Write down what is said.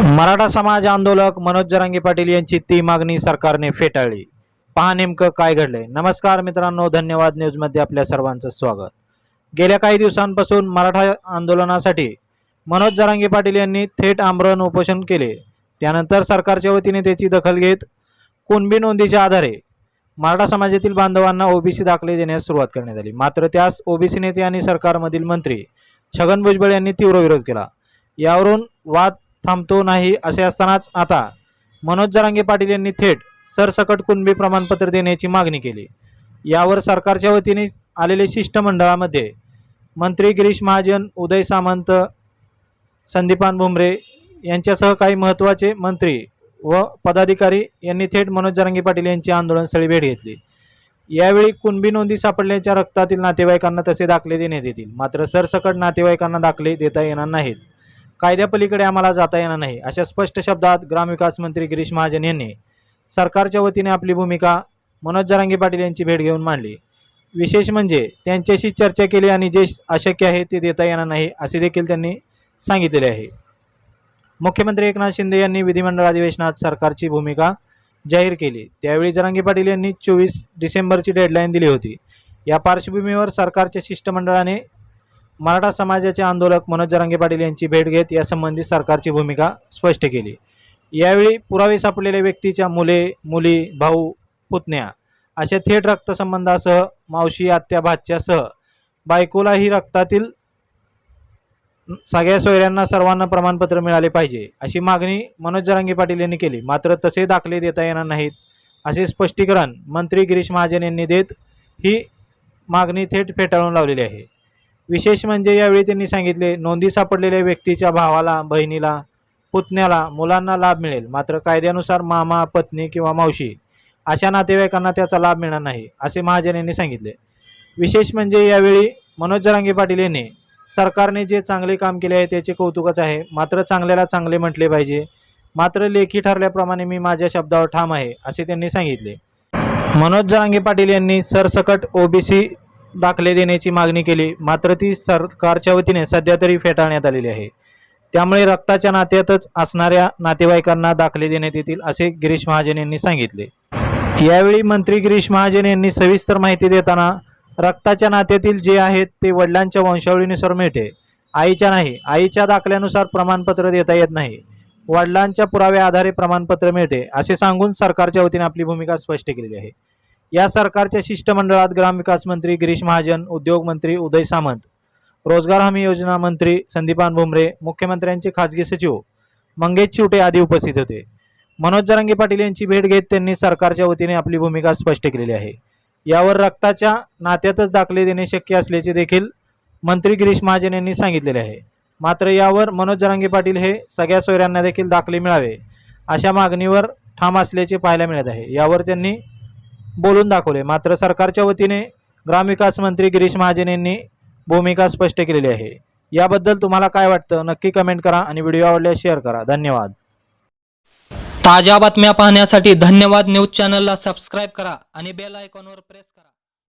मराठा समाज आंदोलक मनोज जरांगे पाटील यांची ती मागणी सरकारने फेटाळली. पहा नेमकं काय घडलंय. नमस्कार मित्रांनो धन्यवाद न्यूजमध्ये आपल्या सर्वांचं स्वागत. गेल्या काही दिवसांपासून मराठा आंदोलनासाठी मनोज जरांगे पाटील यांनी थेट आमरण उपोषण केले. त्यानंतर सरकारच्या वतीने त्याची दखल घेत कुणबी नोंदीच्या आधारे मराठा समाजातील बांधवांना ओबीसी दाखले देण्यास सुरुवात करण्यात आली. मात्र त्यास ओबीसी नेते आणि सरकारमधील मंत्री छगन भुजबळ यांनी तीव्र विरोध केला. यावरून वाद थांबतो नाही असे असतानाच आता मनोज जरांगे पाटील यांनी थेट सरसकट कुणबी प्रमाणपत्र देण्याची मागणी केली. यावर सरकारच्या वतीने आलेले शिष्टमंडळामध्ये मंत्री गिरीश महाजन उदय सामंत संदीपान भुमरे यांच्यासह काही महत्त्वाचे मंत्री व पदाधिकारी यांनी थेट मनोज जरांगे पाटील यांची आंदोलनस्थळी भेट घेतली. यावेळी कुणबी नोंदी सापडल्याच्या रक्तातील नातेवाईकांना तसे दाखले देण्यात येतील. मात्र सरसकट नातेवाईकांना दाखले देता येणार नाहीत. कायद्यापलीकडे आम्हाला जाता येणार नाही अशा स्पष्ट शब्दात ग्रामविकास मंत्री गिरीश महाजन यांनी सरकारच्या वतीने आपली भूमिका मनोज जरांगे पाटील यांची भेट घेऊन मांडली. विशेष म्हणजे त्यांच्याशी चर्चा केली आणि जे अशक्य आहे ते देता येणार नाही असे देखील त्यांनी सांगितलेले आहे. मुख्यमंत्री एकनाथ शिंदे यांनी विधिमंडळ अधिवेशनात सरकारची भूमिका जाहीर केली. त्यावेळी जरांगे पाटील यांनी चोवीस डिसेंबरची डेडलाईन दिली होती. या पार्श्वभूमीवर सरकारच्या शिष्टमंडळाने मराठा समाजाचे आंदोलक मनोज जरांगे पाटील यांची भेट घेत यासंबंधी सरकारची भूमिका स्पष्ट केली. यावेळी पुरावे सापडलेल्या व्यक्तीच्या मुले मुली भाऊ पुतण्या अशा थेट रक्तसंबंधासह मावशी आत्या भाच्यासह बायकोलाही रक्तातील सगळ्या सोयऱ्यांना सर्वांना प्रमाणपत्र मिळाले पाहिजे अशी मागणी मनोज जरांगे पाटील यांनी केली. मात्र तसे दाखले देता येणार नाहीत असे स्पष्टीकरण मंत्री गिरीश महाजन यांनी देत ही मागणी थेट फेटाळून लावलेली आहे. विशेष म्हणजे यावेळी त्यांनी सांगितले नोंदी सापडलेल्या व्यक्तीच्या भावाला बहिणीला पुतण्याला मुलांना लाभ मिळेल. मात्र कायद्यानुसार मामा पत्नी किंवा मावशी अशा नातेवाईकांना त्याचा लाभ मिळणार नाही असे महाजन यांनी सांगितले. विशेष म्हणजे यावेळी मनोज जरांगे पाटील यांनी सरकारने जे चांगले काम केले आहे त्याचे कौतुकच आहे. मात्र चांगल्याला चांगले म्हटले पाहिजे. मात्र लेखी ठरल्याप्रमाणे मी माझ्या शब्दावर ठाम आहे असे त्यांनी सांगितले. मनोज जरांगे पाटील यांनी सरसकट ओबीसी दाखले देण्याची मागणी केली. मात्र ती सरकारच्या वतीने सध्या तरी फेटाळण्यात आलेली आहे. त्यामुळे रक्ताच्या नात्यातच असणाऱ्या नातेवाईकांना दाखले देण्यात येतील असे गिरीश महाजन यांनी सांगितले. यावेळी मंत्री गिरीश महाजन यांनी सविस्तर माहिती देताना रक्ताच्या नात्यातील जे आहेत ते वडिलांच्या वंशावळीनुसार मिळते. आईच्या नाही आईच्या दाखल्यानुसार प्रमाणपत्र देता येत नाही. वडिलांच्या पुराव्या आधारे प्रमाणपत्र मिळते असे सांगून सरकारच्या वतीने आपली भूमिका स्पष्ट केलेली आहे. या सरकारच्या शिष्टमंडळात ग्रामविकास मंत्री गिरीश महाजन उद्योग मंत्री उदय सामंत रोजगार हमी योजना मंत्री संदीपान भुमरे मुख्यमंत्र्यांचे खाजगी सचिव मंगेश चिवटे आदी उपस्थित होते. मनोज जरांगे पाटील यांची भेट घेत त्यांनी सरकारच्या वतीने आपली भूमिका स्पष्ट केलेली आहे. यावर रक्ताच्या नात्यातच दाखले देणे शक्य असल्याचे देखील मंत्री गिरीश महाजन यांनी सांगितलेले आहे. मात्र यावर मनोज जरांगे पाटील हे सगळ्या सोयऱ्यांना देखील दाखले मिळावे अशा मागणीवर ठाम असल्याचे पाहायला मिळत आहे. यावर त्यांनी बोलून दाखवले. मात्र सरकारच्या वतीने ग्रामविकास मंत्री गिरीश महाजन यांनी भूमिका स्पष्ट केलेली आहे. याबद्दल तुम्हाला काय वाटतं? नक्की कमेंट करा आणि व्हिडिओ आवडल्यास शेअर करा. धन्यवाद. ताज्या बातम्या पाहण्यासाठी धन्यवाद न्यूज चॅनलला सबस्क्राईब करा आणि बेल आयकॉनवर प्रेस करा.